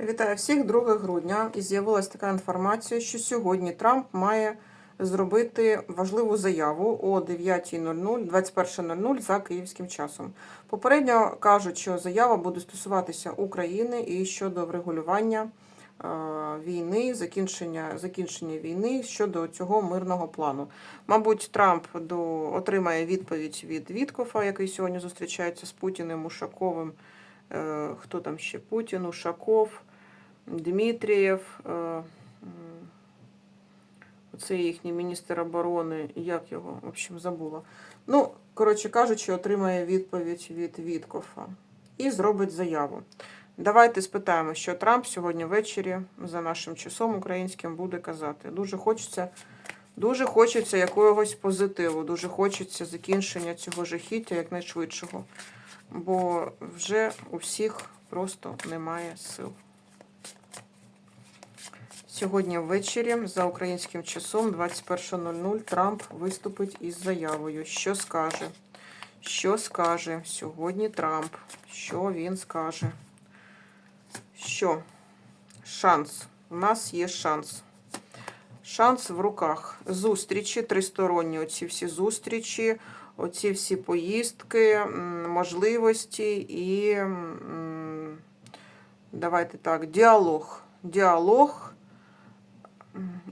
Вітаю всіх 2 грудня. І з'явилася така інформація, що сьогодні Трамп має зробити важливу заяву о 9.00, 21.00 за київським часом. Попередньо кажуть, що заява буде стосуватися України і щодо врегулювання е, війни, закінчення, закінчення війни щодо цього мирного плану. Мабуть, Трамп до, отримає відповідь від Віткофа, який сьогодні зустрічається з Путіним Ушаковим. Хто там ще? Путін, Ушаков. Дмитрієв, е, це їхній міністр оборони, як його, в общем, забула. Ну, коротше кажучи, отримає відповідь від Віткофа і зробить заяву. Давайте спитаємо, що Трамп сьогодні ввечері за нашим часом українським буде казати. Дуже хочеться, дуже хочеться якогось позитиву, дуже хочеться закінчення цього жахіття якнайшвидшого, бо вже у всіх просто немає сил. Сьогодні ввечері за українським часом 21.00 Трамп виступить із заявою. Що скаже? Що скаже сьогодні Трамп? Що він скаже? Що? Шанс. У нас є шанс. Шанс в руках. Зустрічі, тристоронні оці всі зустрічі, оці всі поїздки, можливості і давайте так, діалог. Діалог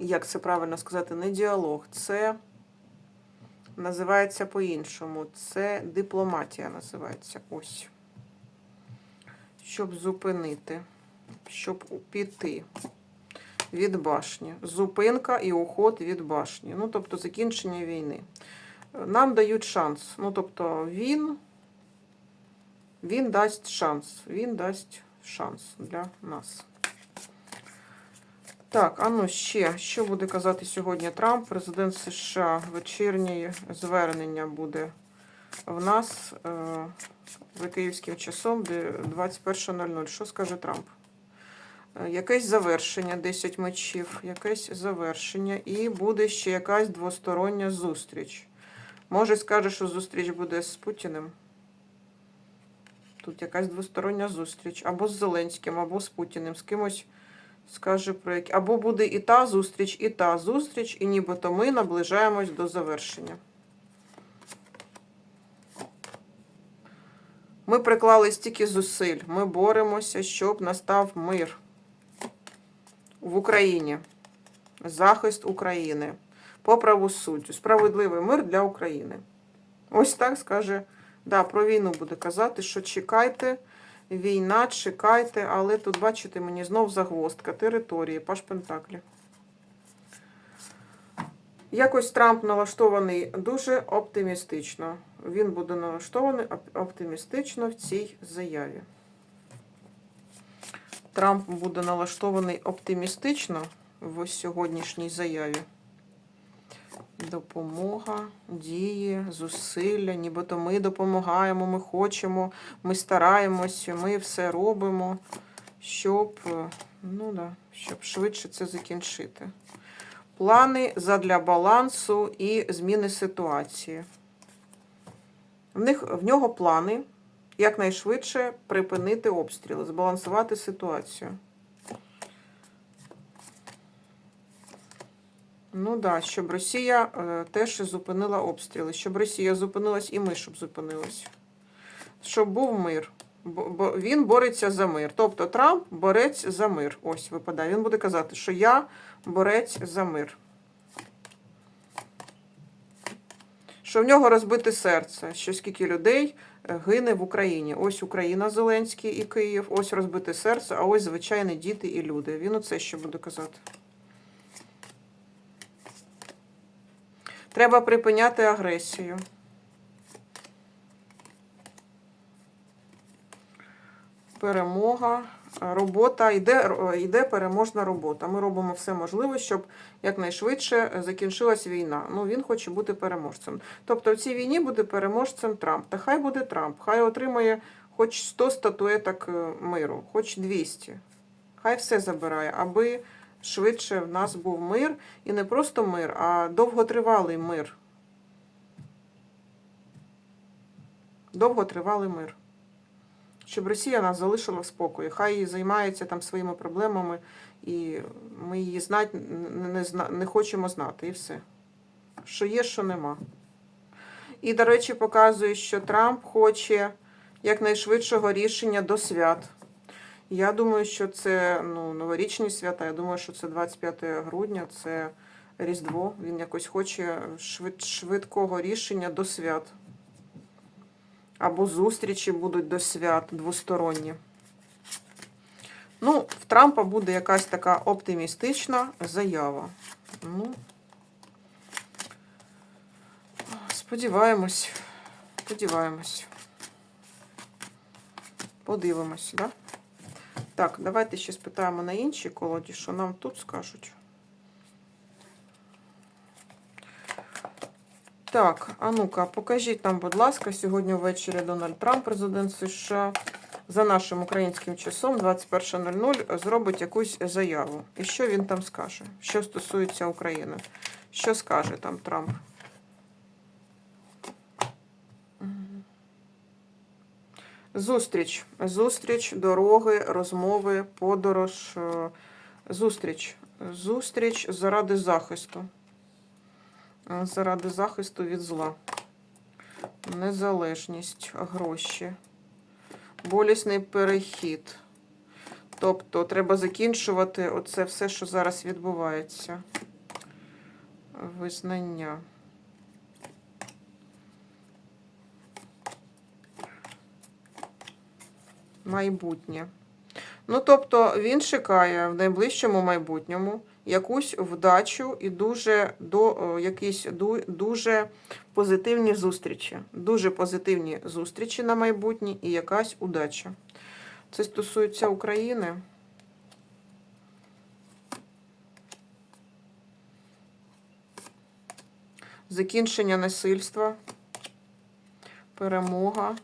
як це правильно сказати, не діалог, це називається по-іншому. Це дипломатія називається. Ось. Щоб зупинити, щоб піти від башні. Зупинка і уход від башні. Ну, тобто закінчення війни. Нам дають шанс. Ну, тобто, він, він дасть шанс. Він дасть шанс для нас. Так, а ну ще, що буде казати сьогодні Трамп, президент США, вечірнє звернення буде в нас е, за київським часом, 21.00. Що скаже Трамп? Е, Якесь завершення, 10 мечів, якесь завершення, і буде ще якась двостороння зустріч. Може, скаже, що зустріч буде з Путіним. Тут якась двостороння зустріч. Або з Зеленським, або з Путіним, з кимось скаже про які. Або буде і та зустріч, і та зустріч, і нібито ми наближаємось до завершення. Ми приклали стільки зусиль. Ми боремося, щоб настав мир в Україні. Захист України. По правосуддю. Справедливий мир для України. Ось так скаже. Да, про війну буде казати, що чекайте. Війна, чекайте, але тут, бачите, мені знов загвоздка території, паш Пентаклі. Якось Трамп налаштований дуже оптимістично. Він буде налаштований оптимістично в цій заяві. Трамп буде налаштований оптимістично в сьогоднішній заяві. Допомога, дії, зусилля, нібито ми допомагаємо, ми хочемо, ми стараємося, ми все робимо, щоб, ну да, щоб швидше це закінчити. Плани задля балансу і зміни ситуації. В, них, в нього плани якнайшвидше припинити обстріли, збалансувати ситуацію. Ну так, да, щоб Росія е, теж зупинила обстріли, щоб Росія зупинилась і ми щоб зупинились. Щоб був мир. Бо, він бореться за мир. Тобто Трамп борець за мир. Ось випадає. Він буде казати, що я борець за мир. Що в нього розбите серце, що скільки людей е, гине в Україні. Ось Україна, Зеленський і Київ, ось розбите серце, а ось звичайні діти і люди. Він оце ще буде казати. Треба припиняти агресію. Перемога, робота, йде, йде переможна робота. Ми робимо все можливе, щоб якнайшвидше закінчилась війна. Ну, він хоче бути переможцем. Тобто в цій війні буде переможцем Трамп. Та хай буде Трамп, хай отримає хоч 100 статуеток миру, хоч 200. Хай все забирає, аби швидше в нас був мир, і не просто мир, а довготривалий мир. Довготривалий мир. щоб Росія нас залишила в спокої. Хай її займається там своїми проблемами, і ми її знати не, зна- не хочемо знати, і все. Що є, що нема. І, до речі, показує, що Трамп хоче якнайшвидшого рішення до свят. Я думаю, що це ну, новорічні свята. Я думаю, що це 25 грудня, це Різдво. Він якось хоче швид, швидкого рішення до свят. Або зустрічі будуть до свят двосторонні. Ну, в Трампа буде якась така оптимістична заява. Ну, сподіваємось. Сподіваємось. Подивимось, да? Так, давайте ще спитаємо на іншій колоді, що нам тут скажуть. Так, а ну-ка, покажіть нам, будь ласка, сьогодні ввечері Дональд Трамп, президент США, за нашим українським часом 21.00 зробить якусь заяву. І що він там скаже? Що стосується України? Що скаже там Трамп? Зустріч. Зустріч, дороги, розмови, подорож. е, Зустріч. Зустріч заради захисту. Е, Заради захисту від зла. Незалежність, гроші. Болісний перехід. Тобто треба закінчувати оце все, що зараз відбувається. Визнання. Майбутнє. Ну, тобто він чекає в найближчому майбутньому якусь вдачу і дуже до якісь ду- дуже позитивні зустрічі. Дуже позитивні зустрічі на майбутнє і якась удача. Це стосується України. Закінчення насильства, перемога.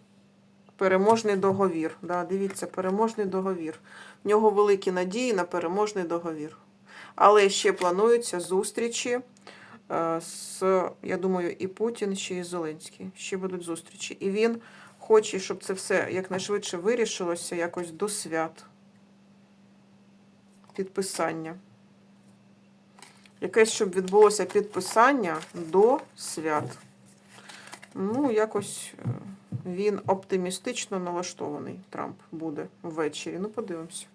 Переможний договір. Да, дивіться, переможний договір. В нього великі надії на переможний договір. Але ще плануються зустрічі е, з, я думаю, і Путін, ще і Зеленський. Ще будуть зустрічі. І він хоче, щоб це все якнайшвидше вирішилося якось до свят. Підписання. Якесь, щоб відбулося підписання до свят. Ну, якось е, він оптимістично налаштований, Трамп буде ввечері. Ну, подивимося.